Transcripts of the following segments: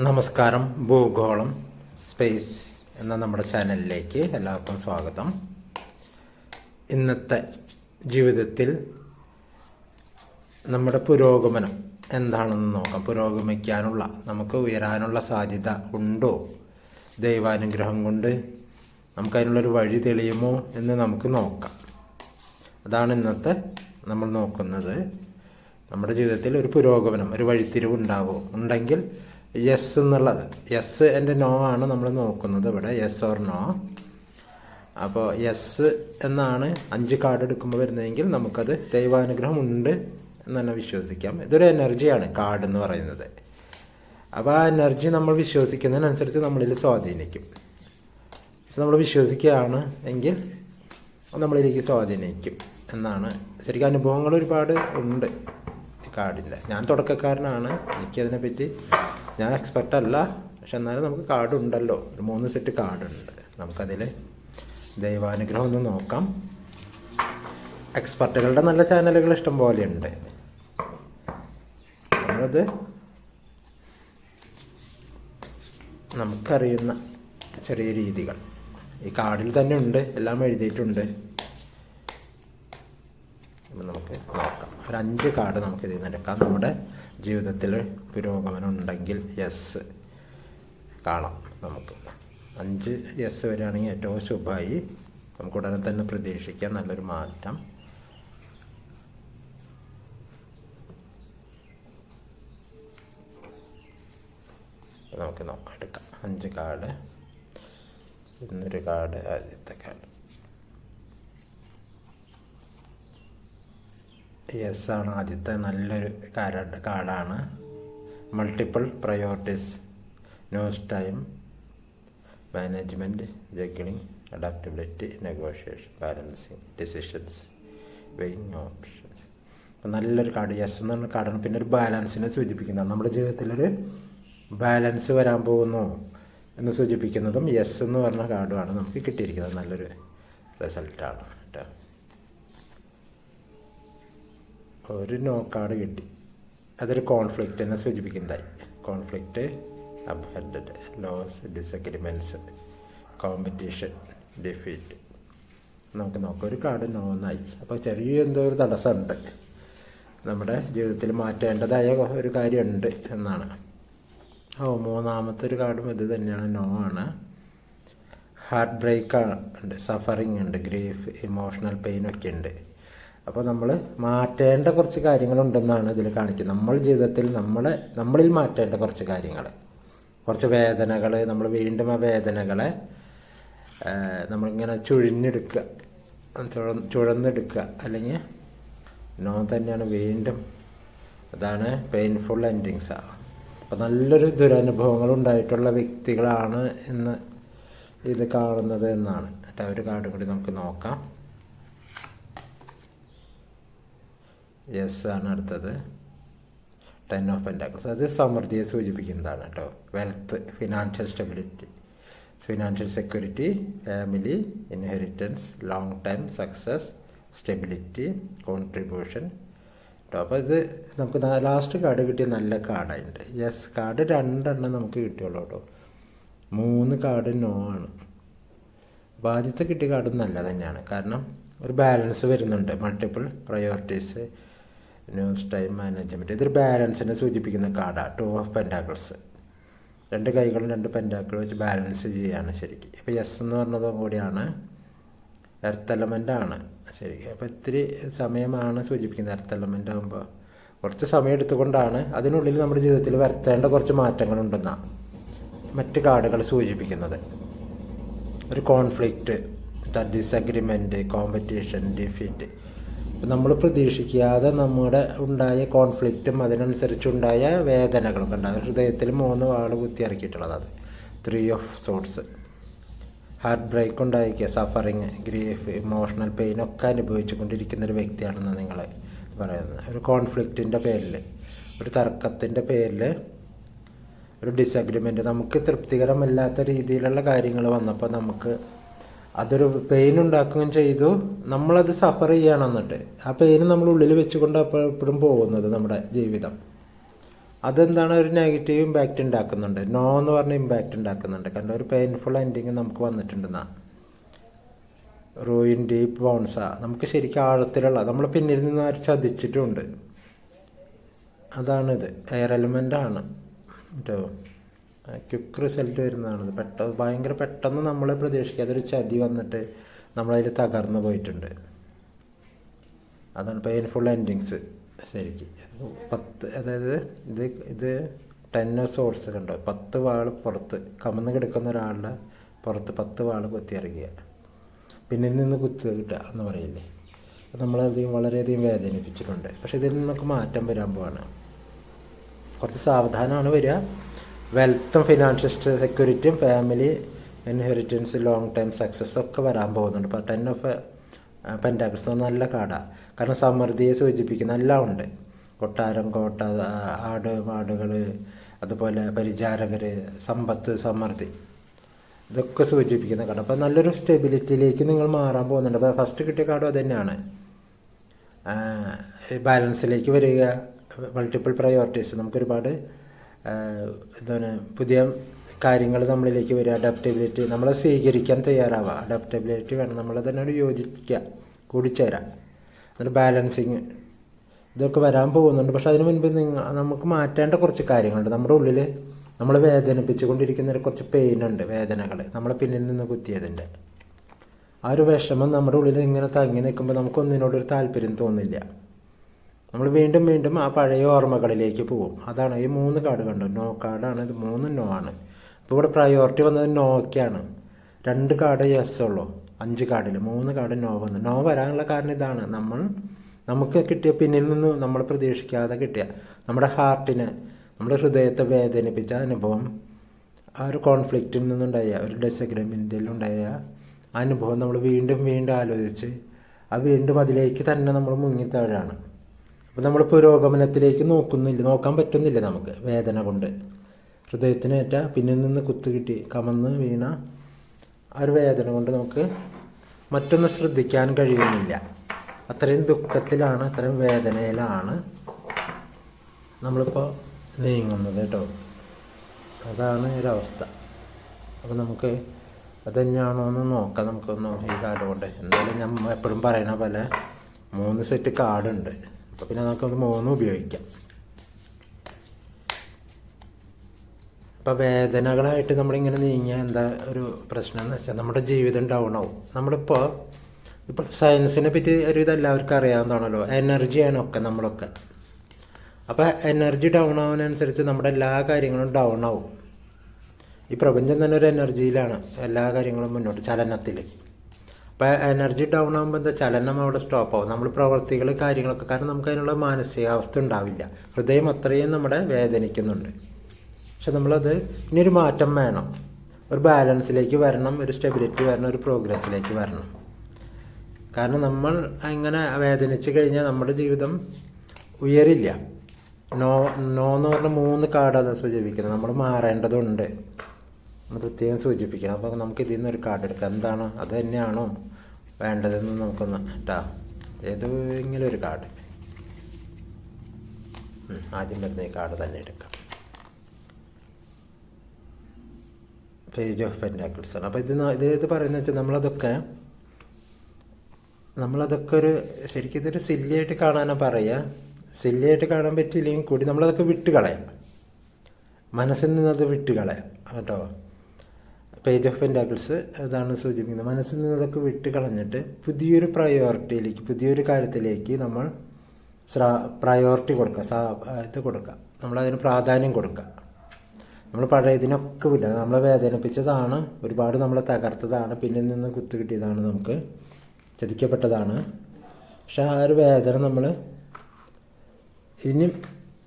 നമസ്കാരം ഭൂഗോളം സ്പേസ് എന്ന നമ്മുടെ ചാനലിലേക്ക് എല്ലാവർക്കും സ്വാഗതം. ഇന്നത്തെ ജീവിതത്തിൽ നമ്മുടെ പുരോഗമനം എന്താണെന്ന് നോക്കാം. പുരോഗമിക്കാനുള്ള നമുക്ക് ഉയരാനുള്ള സാധ്യത ഉണ്ടോ? ദൈവാനുഗ്രഹം കൊണ്ട് നമുക്കതിനുള്ളൊരു വഴി തെളിയുമോ എന്ന് നമുക്ക് നോക്കാം. അതാണ് ഇന്നത്തെ നമ്മൾ നോക്കുന്നത്. നമ്മുടെ ജീവിതത്തിൽ ഒരു പുരോഗമനം ഒരു വഴിത്തിരിവ് ഉണ്ടാവുമോ ഉണ്ടെങ്കിൽ യെസ് എന്നുള്ളത്. യെസ് എന്റെ നോ ആണ് നമ്മൾ നോക്കുന്നത് ഇവിടെ. യെസ് ഓർ നോ അപ്പോൾ യെസ് എന്നാണ് അഞ്ച് കാർഡ് എടുക്കുമ്പോൾ വരുന്നതെങ്കിൽ നമുക്കത് ദൈവാനുഗ്രഹം ഉണ്ട് എന്ന് തന്നെ വിശ്വസിക്കാം. ഇതൊരു എനർജിയാണ് കാർഡ് എന്ന് പറയുന്നത്. അപ്പോൾ ആ എനർജി നമ്മൾ വിശ്വസിക്കുന്നതിനനുസരിച്ച് നമ്മളിൽ സ്വാധീനിക്കും. നമ്മൾ വിശ്വസിക്കുകയാണ് എങ്കിൽ നമ്മളിലേക്ക് സ്വാധീനിക്കും എന്നാണ്. ശരിക്കും അനുഭവങ്ങൾ ഒരുപാട് ഉണ്ട് കാർഡിന്റെ ഞാൻ തുടക്കക്കാരനാണ്. എനിക്കതിനെപ്പറ്റി ഞാൻ എക്സ്പെർട്ട് അല്ല. പക്ഷെ എന്നാലും നമുക്ക് കാർഡ് ഉണ്ടല്ലോ. ഒരു മൂന്ന് സെറ്റ് കാർഡുണ്ട് നമുക്കതിൽ ദൈവാനുഗ്രഹം ഒന്ന് നോക്കാം. എക്സ്പെർട്ടുകളുടെ നല്ല ചാനലുകൾ ഇഷ്ടം പോലെയുണ്ട് നമ്മളത് നമുക്കറിയുന്ന ചെറിയ രീതികൾ. ഈ കാർഡിൽ തന്നെ ഉണ്ട്. എല്ലാം എഴുതിയിട്ടുണ്ട്. നമുക്ക് ഒരു അഞ്ച് കാർഡ് നമുക്ക് ഇതിൽ നിന്ന് എടുക്കാം. നമ്മുടെ ജീവിതത്തിൽ പുരോഗമനം ഉണ്ടെങ്കിൽ യെസ് കാണാം നമുക്ക്. അഞ്ച് യെസ് വരികയാണെങ്കിൽ ഏറ്റവും ശുഭമായി. നമുക്ക് ഉടനെ തന്നെ പ്രതീക്ഷിക്കാം. നല്ലൊരു മാറ്റം. നമുക്ക് എടുക്കാം. അഞ്ച് കാർഡ്. ഇന്നൊരു കാർഡ് ആദ്യത്തെ കാർഡ്. യെസ് ആണ് ആദ്യത്തെ നല്ലൊരു കാർഡ് കാർഡാണ് multiple priorities news time management juggling adaptability negotiation balancing decisions weighing options അപ്പം നല്ലൊരു കാർഡ് യെസ് എന്ന് പറഞ്ഞ കാർഡാണ് പിന്നെ ഒരു ബാലൻസിനെ സൂചിപ്പിക്കുന്നത്. നമ്മുടെ ജീവിതത്തിലൊരു ബാലൻസ് വരാൻ പോകുന്നു എന്ന് സൂചിപ്പിക്കുന്നതും യെസ് എന്ന് പറഞ്ഞ കാർഡുമാണ് നമുക്ക് കിട്ടിയിരിക്കുന്നത്. നല്ലൊരു റിസൾട്ടാണ് കേട്ടോ. ഒരു നോ കാർഡ് കിട്ടി. അതൊരു കോൺഫ്ലിക്റ്റിനെ സൂചിപ്പിക്കുന്നതായി. Conflict abandoned loss disagreements competition defeat നമുക്ക് നോക്കാം. ഒരു കാർഡ് നോന്നായി അപ്പോൾ ചെറിയ എന്തോ ഒരു തടസ്സമുണ്ട്. നമ്മുടെ ജീവിതത്തിൽ മാറ്റേണ്ടതായ ഒരു കാര്യമുണ്ട് എന്നാണ്. ഓ മൂന്നാമത്തെ ഒരു കാർഡും ഇത് തന്നെയാണ്. നോ ആണ്. ഹാർട്ട് ബ്രേക്ക് ഉണ്ട് സഫറിങ് ഉണ്ട്. ഗ്രീഫ് ഇമോഷണൽ പെയിൻ ഒക്കെ ഉണ്ട്. അപ്പോൾ നമ്മൾ മാറ്റേണ്ട കുറച്ച് കാര്യങ്ങളുണ്ടെന്നാണ് ഇതിൽ കാണിക്കുന്നത്. നമ്മൾ ജീവിതത്തിൽ നമ്മളെ നമ്മളിൽ മാറ്റേണ്ട കുറച്ച് കാര്യങ്ങൾ കുറച്ച് വേദനകൾ നമ്മൾ വീണ്ടും ആ വേദനകളെ നമ്മളിങ്ങനെ ചുഴിഞ്ഞെടുക്കുക. ചുഴ ചുഴന്നെടുക്കുക. അല്ലെങ്കിൽ നോ തന്നെയാണ് വീണ്ടും അതാണ് പെയിൻഫുൾ എൻഡിങ്സ് അപ്പോൾ നല്ലൊരു ദുരനുഭവങ്ങൾ ഉണ്ടായിട്ടുള്ള വ്യക്തികളാണ് ഇന്ന് ഇത് കാണുന്നത് എന്നാണ്. അവർ കാർഡ് കൂടി നമുക്ക് നോക്കാം. യെസ് ആണ് അടുത്തത്. ടെൻ ഓഫ് പെന്റാക്കിൾസ് അത് സമൃദ്ധിയെ സൂചിപ്പിക്കുന്നതാണ് കേട്ടോ. Wealth financial stability financial security family inheritance long time success stability contribution കേട്ടോ അപ്പോൾ ഇത് നമുക്ക് ലാസ്റ്റ് കാർഡ് കിട്ടിയ നല്ല കാർഡായിട്ടുണ്ട് യെസ് കാർഡ് രണ്ടെണ്ണം നമുക്ക് കിട്ടിയുള്ളൂ കേട്ടോ. മൂന്ന് കാർഡ് നോ ആണ്. അപ്പോൾ ആദ്യത്തെ കിട്ടിയ കാർഡ് നല്ല തന്നെയാണ്. കാരണം ഒരു ബാലൻസ് വരുന്നുണ്ട്. Multiple priorities news time management ഇതൊരു ബാലൻസിനെ സൂചിപ്പിക്കുന്ന കാർഡാണ് ടു ഓഫ് പെന്റാക്കിൾസ് രണ്ട് കൈകളും രണ്ട് പെന്റാക്കിൾ വെച്ച് ബാലൻസ് ചെയ്യുകയാണ് ശരിക്കും. ഇപ്പോൾ എസ് എന്ന് പറഞ്ഞതും കൂടിയാണ്. എർത്ത് എലമെന്റ് ആണ് ശരി അപ്പോൾ ഇത്തിരി സമയമാണ് സൂചിപ്പിക്കുന്നത് എർത്ത് എലമെന്റ് ആകുമ്പോൾ കുറച്ച് സമയം എടുത്തുകൊണ്ടാണ് അതിനുള്ളിൽ നമ്മുടെ ജീവിതത്തിൽ വരുത്തേണ്ട കുറച്ച് മാറ്റങ്ങളുണ്ടെന്നാണ് മറ്റ് കാർഡുകൾ സൂചിപ്പിക്കുന്നത്. ഒരു കോൺഫ്ലിക്റ്റ് ഡിസഗ്രിമെന്റ് കോമ്പറ്റീഷൻ ഡിഫീറ്റ് നമ്മൾ പ്രതീക്ഷിക്കാതെ നമ്മുടെ ഉണ്ടായ കോൺഫ്ലിക്റ്റും അതിനനുസരിച്ചുണ്ടായ വേദനകളും കണ്ടാൽ ഹൃദയത്തിൽ മൂന്ന് വാൾ കുത്തി അത്. Three of swords heart break ഉണ്ടായിരിക്കുക സഫറിങ് ഗ്രീഫ് ഇമോഷണൽ പെയിൻ ഒക്കെ അനുഭവിച്ചു കൊണ്ടിരിക്കുന്ന ഒരു വ്യക്തിയാണെന്ന് നിങ്ങൾ പറയുന്നത്. ഒരു കോൺഫ്ലിക്റ്റിന്റെ പേരിൽ ഒരു തർക്കത്തിന്റെ പേരിൽ ഒരു ഡിസഗ്രിമെന്റ് നമുക്ക് തൃപ്തികരമല്ലാത്ത രീതിയിലുള്ള കാര്യങ്ങൾ വന്നപ്പോൾ നമുക്ക് അതൊരു പെയിൻ ഉണ്ടാക്കുകയും ചെയ്തു. നമ്മളത് സഫർ ചെയ്യണം എന്നിട്ട്. ആ പെയിൻ നമ്മൾ ഉള്ളിൽ വെച്ചുകൊണ്ട് എപ്പോഴും പോകുന്നത് നമ്മുടെ ജീവിതം. അതെന്താണ് ഒരു നെഗറ്റീവ് ഇമ്പാക്റ്റ് ഉണ്ടാക്കുന്നുണ്ട്? നോ എന്ന് പറഞ്ഞ ഇമ്പാക്റ്റ് ഉണ്ടാക്കുന്നുണ്ട്. കണ്ട? ഒരു പെയിൻഫുൾ എൻഡിങ് നമുക്ക് വന്നിട്ടുണ്ടെന്നാ. റോയിൻ ഡീപ്പ് ബൗൺസ നമുക്ക് ശരിക്കും ആഴത്തിലുള്ള നമ്മൾ പിന്നിൽ നിന്ന് ആര് ചതിച്ചിട്ടുമുണ്ട് അതാണിത്. എയർ എലമെന്റ് ആണ്. കേട്ടോ ക്വിക്ക് റിസൾട്ട് വരുന്നതാണത്. പെട്ടെന്ന് ഭയങ്കര പെട്ടെന്ന് നമ്മൾ പ്രതീക്ഷിക്കാതെ ഒരു ചതി വന്നിട്ട് നമ്മളതിൽ തകർന്നു പോയിട്ടുണ്ട്. അതാണ് പെയിൻഫുൾ എൻഡിങ്സ് ശരിക്ക്. പത്ത് അതായത് ഇത് ഇത് ടെൻ സോഴ്സ് കണ്ടോ? പത്ത് വാൾ പുറത്ത് കമന്ന് കിടക്കുന്ന ഒരാളുടെ പുറത്ത് പത്ത് വാൾ കുത്തിയിറങ്ങിയ. പിന്നിൽ നിന്ന് കുത്തി കിട്ടുക എന്ന് പറയില്ലേ? നമ്മളധികം വളരെയധികം വേദനിപ്പിച്ചിട്ടുണ്ട്. പക്ഷേ ഇതിൽ നിന്നൊക്കെ മാറ്റം വരാൻ പോവാണ്. കുറച്ച് സാവധാനമാണ് വരിക. വെൽത്തും financial സെക്യൂരിറ്റിയും family inheritance long time success ഒക്കെ വരാൻ പോകുന്നുണ്ട്. അപ്പോൾ ടെൻ ഓഫ് പെന്റാക്സ് നല്ല കാടാണ് കാരണം സമൃദ്ധിയെ സൂചിപ്പിക്കുന്ന എല്ലാം ഉണ്ട്. കൊട്ടാരം കോട്ട ആട് മാടുകൾ അതുപോലെ പരിചാരകർ സമ്പത്ത് സമൃദ്ധി. ഇതൊക്കെ സൂചിപ്പിക്കുന്ന കാർഡ് അപ്പോൾ നല്ലൊരു സ്റ്റെബിലിറ്റിയിലേക്ക് നിങ്ങൾ മാറാൻ പോകുന്നുണ്ട്. അപ്പോൾ ഫസ്റ്റ് കിട്ടിയ കാർഡും അത് തന്നെയാണ്. ബാലൻസിലേക്ക് വരിക. മൾട്ടിപ്പിൾ പ്രയോറിറ്റീസ് നമുക്കൊരുപാട് എന്താണ് പുതിയ കാര്യങ്ങൾ നമ്മളിലേക്ക് വരിക. അഡാപ്റ്റബിലിറ്റി നമ്മളെ സ്വീകരിക്കാൻ തയ്യാറാവുക. അഡാപ്റ്റബിലിറ്റി വേണം. നമ്മളെ തന്നെ യോജിക്കുക. കൂടിച്ചേരാം എന്നിട്ട് ബാലൻസിങ് ഇതൊക്കെ വരാൻ പോകുന്നുണ്ട്. പക്ഷെ അതിന് മുൻപ് നിങ്ങൾ നമുക്ക് മാറ്റേണ്ട കുറച്ച് കാര്യങ്ങളുണ്ട്. നമ്മുടെ ഉള്ളിൽ നമ്മൾ വേദനിപ്പിച്ചുകൊണ്ടിരിക്കുന്ന കുറച്ച് പെയിനുണ്ട് വേദനകൾ നമ്മളെ പിന്നിൽ നിന്ന് കുത്തിയതിന്റെ. ആ ഒരു വിഷമം നമ്മുടെ ഉള്ളിൽ ഇങ്ങനെ തങ്ങി നിൽക്കുമ്പോൾ നമുക്കൊന്നിനോടൊരു താല്പര്യം തോന്നില്ല. നമ്മൾ വീണ്ടും വീണ്ടും ആ പഴയ ഓർമ്മകളിലേക്ക് പോകും. അതാണ് ഈ മൂന്ന് കാർഡ് കണ്ടു? നോ കാർഡാണ്. ഇത് മൂന്ന് നോ ആണ്. അപ്പോൾ ഇവിടെ പ്രയോറിറ്റി വന്നത് നോക്കാണ് രണ്ട് കാർഡ് യെസ് ഉള്ളൂ. അഞ്ച് കാർഡിൽ മൂന്ന് കാർഡ് നോ വന്നു. നോ വരാനുള്ള കാരണം ഇതാണ്. നമ്മൾ നമുക്ക് കിട്ടിയ പിന്നിൽ നിന്ന് നമ്മൾ പ്രതീക്ഷിക്കാതെ കിട്ടിയ നമ്മുടെ ഹാർട്ടിനെ നമ്മുടെ ഹൃദയത്തെ വേദനിപ്പിച്ച അനുഭവം ആ ഒരു കോൺഫ്ലിക്റ്റിൽ നിന്നുണ്ടായ ഒരു ഡിസഗ്രിമെന്റിലുണ്ടായ അനുഭവം നമ്മൾ വീണ്ടും വീണ്ടും ആലോചിച്ച് ആ വീണ്ടും അതിലേക്ക് തന്നെ നമ്മൾ മുങ്ങിത്താഴാണ് അപ്പോൾ നമ്മൾ പുരോഗമനത്തിലേക്ക് നോക്കുന്നില്ല നോക്കാൻ പറ്റുന്നില്ല നമുക്ക് വേദന കൊണ്ട്. ഹൃദയത്തിനേറ്റ പിന്നിൽ നിന്ന് കുത്തു കിട്ടി കമന്ന് വീണ ആ ഒരു വേദന കൊണ്ട് നമുക്ക് മറ്റൊന്ന് ശ്രദ്ധിക്കാൻ കഴിയുന്നില്ല. അത്രയും ദുഃഖത്തിലാണ് അത്രയും വേദനയിലാണ് നമ്മളിപ്പോൾ നീങ്ങുന്നത് കേട്ടോ. അതാണ് ഒരവസ്ഥ അപ്പോൾ നമുക്ക് അത് തന്നെയാണോ എന്ന് നോക്കാം നമുക്കൊന്ന് ഈ കാലം കൊണ്ട്. എന്തായാലും ഞാൻ എപ്പോഴും പറയണ പോലെ മൂന്ന് സെറ്റ് കാർഡുണ്ട് അപ്പോൾ പിന്നെ നമുക്കത് മൂന്നും ഉപയോഗിക്കാം. അപ്പോൾ വേദനകളായിട്ട് നമ്മളിങ്ങനെ നീങ്ങിയ എന്താ ഒരു പ്രശ്നം എന്ന് വെച്ചാൽ നമ്മുടെ ജീവിതം ഡൗൺ ആവും. നമ്മളിപ്പോൾ ഇപ്പോൾ സയൻസിനെ പറ്റി ഒരു ഇത് എല്ലാവർക്കും അറിയാവുന്നതാണല്ലോ എനർജിയാണ് ഒക്കെ നമ്മളൊക്കെ. അപ്പോൾ എനർജി ഡൗൺ ആവുന്നതനുസരിച്ച് നമ്മുടെ എല്ലാ കാര്യങ്ങളും ഡൗൺ ആവും. ഈ പ്രപഞ്ചം തന്നെ ഒരു എനർജിയിലാണ് എല്ലാ കാര്യങ്ങളും മുന്നോട്ട് ചലനത്തിൽ അപ്പോൾ എനർജി ഡൗൺ ആകുമ്പോൾ എന്താ ചലനം അവിടെ സ്റ്റോപ്പ് ആവും. നമ്മൾ പ്രവർത്തികൾ കാര്യങ്ങളൊക്കെ കാരണം നമുക്ക് അതിനുള്ള മാനസികാവസ്ഥ ഉണ്ടാവില്ല. ഹൃദയം അത്രയും നമ്മുടെ വേദനിക്കുന്നുണ്ട്. പക്ഷെ നമ്മളത് ഇനിയൊരു മാറ്റം വേണം. ഒരു ബാലൻസിലേക്ക് വരണം ഒരു സ്റ്റെബിലിറ്റി വരണം ഒരു പ്രോഗ്രസ്സിലേക്ക് വരണം. കാരണം നമ്മൾ അങ്ങനെ വേദനിച്ച് കഴിഞ്ഞാൽ നമ്മുടെ ജീവിതം ഉയരില്ല. നോ നോ എന്ന് പറഞ്ഞ മൂന്ന് കാർഡ് അത് സൂചിപ്പിക്കുന്നത്. നമ്മൾ മാറേണ്ടതുണ്ട്. എന്ന് പ്രത്യേകം സൂചിപ്പിക്കണം. അപ്പോൾ നമുക്ക് ഇതിൽ നിന്ന് ഒരു കാർഡ് എടുക്കാം. എന്താണ്? അത് തന്നെയാണോ വേണ്ടതെന്ന് നമുക്കൊന്ന് കേട്ടാ ഏതെങ്കിലും ഒരു കാർഡ് ആദ്യം വരുന്ന ഈ കാർഡ് തന്നെ എടുക്കാം. പേജ് ഓഫ് പെന്റാക്കിൾസ് ആണ്. അപ്പോൾ ഇത് ഇത് ഇത് പറയുന്നത് വെച്ചാൽ നമ്മളതൊക്കെ നമ്മളതൊക്കെ ഒരു ശരിക്കും ഇതൊരു സില്ലിയായിട്ട് കാണാനാണ് പറയുക സില്ലിയായിട്ട് കാണാൻ പറ്റിയില്ലെങ്കിൽ കൂടി നമ്മളതൊക്കെ വിട്ട് കളയാം മനസ്സിൽ നിന്നത് വിട്ട് കളയാം കേട്ടോ? പേജ് ഓഫ് പെന്റാക്കിൾസ് അതാണ് സൂചിപ്പിക്കുന്നത്. മനസ്സിൽ നിന്നതൊക്കെ വിട്ട് കളഞ്ഞിട്ട് പുതിയൊരു പ്രയോറിറ്റിയിലേക്ക് പുതിയൊരു കാര്യത്തിലേക്ക് നമ്മൾ ശ്രാ പ്രയോറിറ്റി കൊടുക്കുക സാ ഇത് കൊടുക്കുക. നമ്മളതിന് പ്രാധാന്യം കൊടുക്കുക. നമ്മൾ പഴയതിനൊക്കെ വിടുക നമ്മളെ വേദനിപ്പിച്ചതാണ് ഒരുപാട് നമ്മളെ തകർത്തതാണ് പിന്നിൽ നിന്ന് കുത്തു കിട്ടിയതാണ് നമുക്ക് ചതിക്കപ്പെട്ടതാണ്. പക്ഷെ ആ ഒരു വേദന നമ്മൾ ഇനി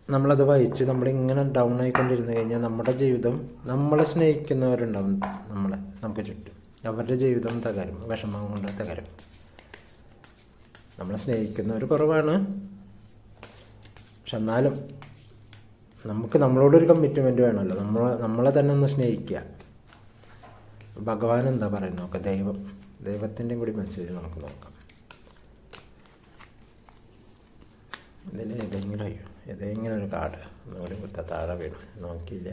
നമ്മളത് വഹിച്ച് നമ്മളിങ്ങനെ ഡൗൺ ആയിക്കൊണ്ടിരുന്നു കഴിഞ്ഞാൽ നമ്മുടെ ജീവിതം നമ്മളെ സ്നേഹിക്കുന്നവരുണ്ടാവും. നമ്മളെ നമുക്ക് ചുറ്റും. അവരുടെ ജീവിതം തകരും വിഷമം കൊണ്ട് തകരും നമ്മളെ സ്നേഹിക്കുന്നവർ കുറവാണ്. പക്ഷെ എന്നാലും നമുക്ക് നമ്മളോടൊരു കമ്മിറ്റ്മെന്റ് വേണമല്ലോ. നമ്മൾ നമ്മളെ തന്നെ ഒന്ന് സ്നേഹിക്കുക. ഭഗവാൻ എന്താ പറയുന്നത് നോക്കാം ദൈവം. ദൈവത്തിന്റെയും കൂടി മെസ്സേജ് നമുക്ക് നോക്കാം. ഇതിൽ ഏതെങ്കിലും അയ്യോ ഇത് ഇങ്ങനെ ഒരു കാർഡ് ഒന്നുകൂടി കുത്ത താഴെ വീണു. നോക്കിയില്ല.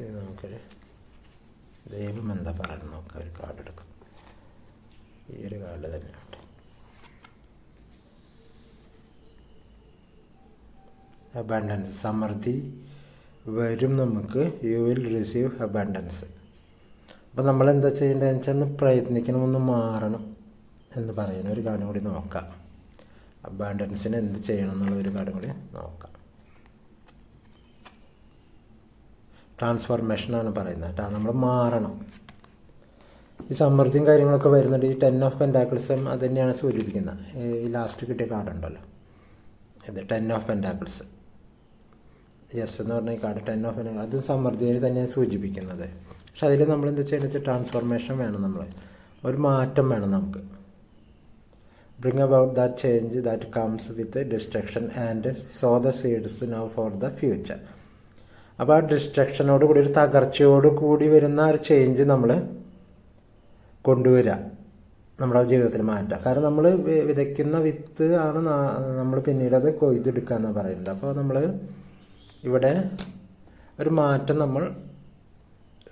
ഇത് ദൈവം എന്താ പറയുന്നത്? നോക്കാം ഒരു കാർഡ് എടുക്കും. ഈ ഒരു കാർഡ് തന്നെയാണ്. അബാൻഡൻസ് സമൃദ്ധി വരും നമുക്ക് യു വിൽ റിസീവ് അബാൻഡൻസ് അപ്പോൾ നമ്മൾ എന്താ ചെയ്യേണ്ടതെന്ന് വെച്ചാൽ ഒന്ന് പ്രയത്നിക്കണം ഒന്ന് മാറണം എന്ന് പറയുന്ന ഒരു കാര്യം കൂടി നോക്കാം. അബാൻഡൻസിന് എന്ത് ചെയ്യണം എന്നുള്ള ഒരു കാര്യം കൂടി നോക്കാം. ട്രാൻസ്ഫോർമേഷനാണ് പറയുന്നത് കേട്ടോ. നമ്മൾ മാറണം. ഈ സമൃദ്ധിയും കാര്യങ്ങളൊക്കെ വരുന്നുണ്ട്. ഈ ടെൻ ഓഫ് പെന്റാക്കിൾസും അത് തന്നെയാണ് സൂചിപ്പിക്കുന്നത്. ഈ ലാസ്റ്റ് കിട്ടിയ കാർഡ് ഉണ്ടല്ലോ. ഇത് ടെൻ ഓഫ് പെന്റാക്കിൾസ് യെസ് എന്ന് പറഞ്ഞ കാട് ടെൻ ഓഫ് അതും സമൃദ്ധിയെ തന്നെയാണ് സൂചിപ്പിക്കുന്നത്. പക്ഷെ അതിൽ നമ്മൾ എന്താ ചെയ്യുന്നത് വെച്ചാൽ ട്രാൻസ്ഫോർമേഷൻ വേണം നമ്മൾ ഒരു മാറ്റം വേണം നമുക്ക്. Bring about that change that comes with destruction and sow the seeds now for the future അപ്പോൾ ആ ഡിസ്ട്രക്ഷനോട് കൂടി ഒരു തകർച്ചയോട് കൂടി വരുന്ന ഒരു ചേഞ്ച് നമ്മൾ കൊണ്ടുവരിക നമ്മുടെ ജീവിതത്തിൽ മാറ്റുക കാരണം നമ്മൾ വിതയ്ക്കുന്ന വിത്ത് ആണ് നമ്മൾ പിന്നീട് അത് കൊയ്തെടുക്കുക എന്ന് പറയുന്നത്. അപ്പോൾ നമ്മൾ ഇവിടെ ഒരു മാറ്റം നമ്മൾ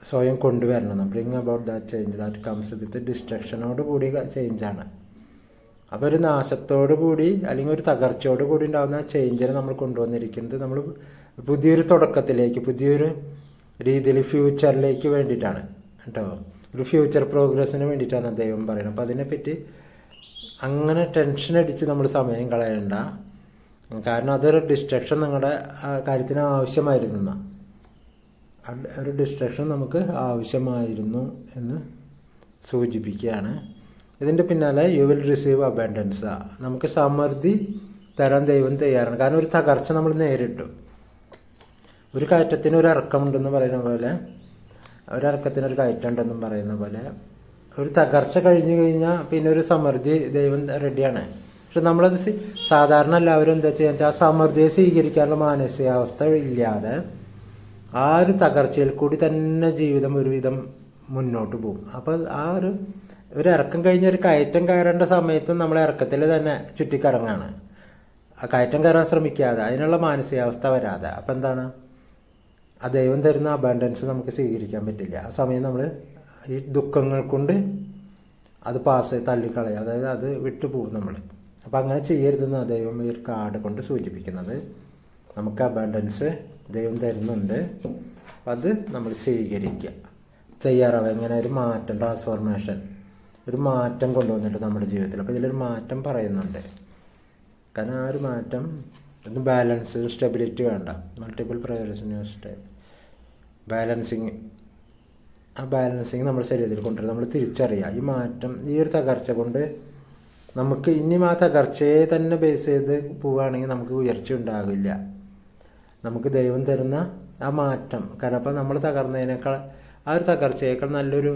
സ്വയം കൊണ്ടുവരണം. Bring about that change that comes with ഡിസ്ട്രക്ഷനോട് കൂടി ചേഞ്ചാണ് അപ്പോൾ ഒരു നാശത്തോടു കൂടി അല്ലെങ്കിൽ ഒരു തകർച്ചയോട് കൂടി ഉണ്ടാകുന്ന ചേഞ്ചിനെ നമ്മൾ കൊണ്ടുവന്നിരിക്കുന്നത് നമ്മൾ പുതിയൊരു തുടക്കത്തിലേക്ക് പുതിയൊരു രീതിയിൽ ഫ്യൂച്ചറിലേക്ക് വേണ്ടിയിട്ടാണ് കേട്ടോ. ഒരു ഫ്യൂച്ചർ പ്രോഗ്രസ്സിന് വേണ്ടിയിട്ടാണ് ദൈവം പറയുന്നത്. അപ്പോൾ അതിനെപ്പറ്റി അങ്ങനെ ടെൻഷൻ അടിച്ച് നമ്മൾ സമയം കളയണ്ട. കാരണം അതൊരു ഡിസ്ട്രക്ഷൻ നിങ്ങളുടെ കാര്യത്തിന് ആവശ്യമായിരുന്നു. ഒരു ഡിസ്ട്രക്ഷൻ നമുക്ക് ആവശ്യമായിരുന്നു എന്ന് സൂചിപ്പിക്കുകയാണ്. ഇതിന്റെ പിന്നാലെ യു വിൽ റിസീവ് അബൻഡൻസ് നമുക്ക് സമൃദ്ധി തരാൻ ദൈവം തയ്യാറാണ്. കാരണം ഒരു തകർച്ച നമ്മൾ നേരിട്ടു. ഒരു കയറ്റത്തിന് ഒരു ഇറക്കമുണ്ടെന്ന് പറയുന്ന പോലെ ഒരിറക്കത്തിന് ഒരു കയറ്റം ഉണ്ടെന്നും പറയുന്ന പോലെ ഒരു തകർച്ച കഴിഞ്ഞു കഴിഞ്ഞാൽ പിന്നെ ഒരു സമൃദ്ധി ദൈവം റെഡിയാണ് പക്ഷെ നമ്മളത് സാധാരണ എല്ലാവരും എന്താ ചെയ്യുക ആ സമൃദ്ധിയെ സ്വീകരിക്കാനുള്ള മാനസികാവസ്ഥ ഇല്ലാതെ ആ ഒരു തകർച്ചയിൽ കൂടി തന്നെ ജീവിതം ഒരുവിധം മുന്നോട്ട് പോകും. അപ്പോൾ ആ ഒരു ഒരു ഇറക്കം കഴിഞ്ഞ ഒരു കയറ്റം കയറേണ്ട സമയത്ത് നമ്മൾ ഇറക്കത്തിൽ തന്നെ ചുറ്റിക്കറങ്ങാണ്. ആ കയറ്റം കയറാൻ ശ്രമിക്കാതെ അതിനുള്ള മാനസികാവസ്ഥ വരാതെ. അപ്പം എന്താണ്? ആ ദൈവം തരുന്ന അബാൻഡൻസ് നമുക്ക് സ്വീകരിക്കാൻ പറ്റില്ല. ആ സമയം നമ്മൾ ഈ ദുഃഖങ്ങൾ കൊണ്ട് അത് പാസ് തള്ളിക്കളയുക അതായത് അത് വിട്ടുപോകും നമ്മൾ അപ്പം അങ്ങനെ ചെയ്യരുതെന്ന് ദൈവം ഈ കാർഡ് കൊണ്ട് സൂചിപ്പിക്കുന്നത്. നമുക്ക് അബാൻഡൻസ് ദൈവം തരുന്നുണ്ട്. അത് നമ്മൾ സ്വീകരിക്കുക. തയ്യാറാവുക. ഇങ്ങനെ ഒരു മാറ്റം ട്രാൻസ്ഫോർമേഷൻ ഒരു മാറ്റം കൊണ്ടുവന്നിട്ട് നമ്മുടെ ജീവിതത്തിൽ. അപ്പോൾ ഇതിലൊരു മാറ്റം പറയുന്നുണ്ട്. കാരണം ആ ഒരു മാറ്റം ഒന്ന് ബാലൻസ് സ്റ്റെബിലിറ്റി വേണ്ട. മൾട്ടിപ്പിൾ പ്രയോറിറ്റി ന്യൂസ്റ്റ് ബാലൻസിങ് ആ ബാലൻസിങ് നമ്മുടെ ശരീരത്തിൽ കൊണ്ടുവരും നമ്മൾ തിരിച്ചറിയുക. ഈ മാറ്റം ഈ ഒരു തകർച്ച കൊണ്ട് നമുക്ക് ഇനി ആ തകർച്ചയെ തന്നെ ബേസ് ചെയ്ത് പോവുകയാണെങ്കിൽ നമുക്ക് ഉയർച്ച ഉണ്ടാകില്ല നമുക്ക് ദൈവം തരുന്ന ആ മാറ്റം. കാരണം അപ്പോൾ നമ്മൾ തകർന്നതിനേക്കാൾ ആ ഒരു തകർച്ചയേക്കാൾ നല്ലൊരു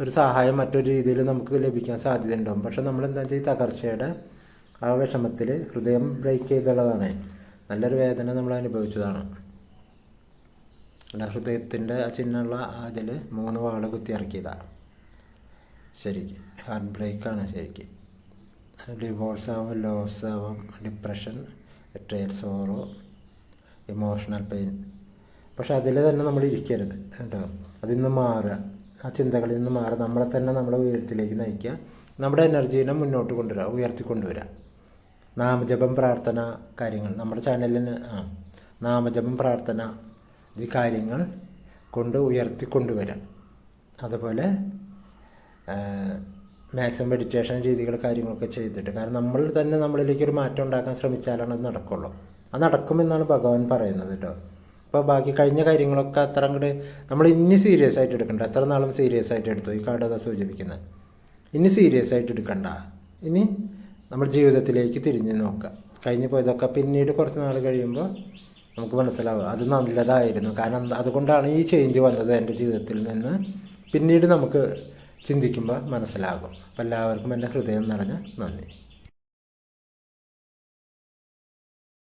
ഒരു സഹായം മറ്റൊരു രീതിയിൽ നമുക്ക് ലഭിക്കാൻ സാധ്യത ഉണ്ടാകും പക്ഷെ നമ്മൾ എന്താ വെച്ചാൽ ഈ തകർച്ചയുടെ ആ വിഷമത്തിൽ ഹൃദയം ബ്രേക്ക് ചെയ്തുള്ളതാണ്. നല്ലൊരു വേദന നമ്മൾ അനുഭവിച്ചതാണ്. അല്ല ഹൃദയത്തിന്റെ ആ ചിഹ്നമുള്ള അതിൽ മൂന്ന് വാൾ കുത്തി ഇറക്കിയതാണ് ശരിക്ക് ഹാർട്ട് ബ്രേക്കാണ് ശരിക്ക്. ഡിവോഴ്സ് ആവും ലോസ് ആവും depression trail sorrow emotional pain പക്ഷെ അതിൽ തന്നെ നമ്മൾ ഇരിക്കരുത് കേട്ടോ. അതിൽ നിന്ന് മാറുക. ആ ചിന്തകളിൽ നിന്ന് മാറി നമ്മളെ തന്നെ നമ്മുടെ ഉയരത്തിലേക്ക് നയിക്കുക. നമ്മുടെ എനർജീനെ മുന്നോട്ട് കൊണ്ടുവരിക ഉയർത്തിക്കൊണ്ടുവരിക. നാമജപം പ്രാർത്ഥന കാര്യങ്ങൾ. നമ്മുടെ ചാനലിന് ആ നാമജപം പ്രാർത്ഥന ഈ കാര്യങ്ങൾ കൊണ്ട് ഉയർത്തിക്കൊണ്ടുവരാം അതുപോലെ മാക്സിമം മെഡിറ്റേഷൻ രീതികൾ കാര്യങ്ങളൊക്കെ ചെയ്തിട്ട്. കാരണം നമ്മൾ തന്നെ നമ്മളിലേക്ക് ഒരു മാറ്റം ഉണ്ടാക്കാൻ ശ്രമിച്ചാലാണ് അത് നടക്കുള്ളൂ. അത് നടക്കുമെന്നാണ് ഭഗവാൻ പറയുന്നത് കേട്ടോ അപ്പോൾ ബാക്കി കഴിഞ്ഞ കാര്യങ്ങളൊക്കെ അത്ര അങ്ങോട്ട് നമ്മൾ ഇനി സീരിയസ് ആയിട്ട് എടുക്കണ്ട. എത്ര നാളും സീരിയസ് ആയിട്ട് എടുത്തു. ഈ കാർഡ് അതാ സൂചിപ്പിക്കുന്നത്. ഇനി സീരിയസ് ആയിട്ട് എടുക്കണ്ട. ഇനി നമ്മൾ ജീവിതത്തിലേക്ക് തിരിഞ്ഞ് നോക്കുക കഴിഞ്ഞു പോയതൊക്കെ പിന്നീട് കുറച്ച് നാൾ കഴിയുമ്പോൾ നമുക്ക് മനസ്സിലാവുക. അത് നല്ലതായിരുന്നു. കാരണം അതുകൊണ്ടാണ് ഈ ചേഞ്ച് വന്നത് എന്റെ ജീവിതത്തിൽ നിന്ന്. പിന്നീട് നമുക്ക് ചിന്തിക്കുമ്പോൾ മനസ്സിലാകും. അപ്പോൾ എല്ലാവർക്കും എന്റെ ഹൃദയം നിറഞ്ഞ നന്ദി.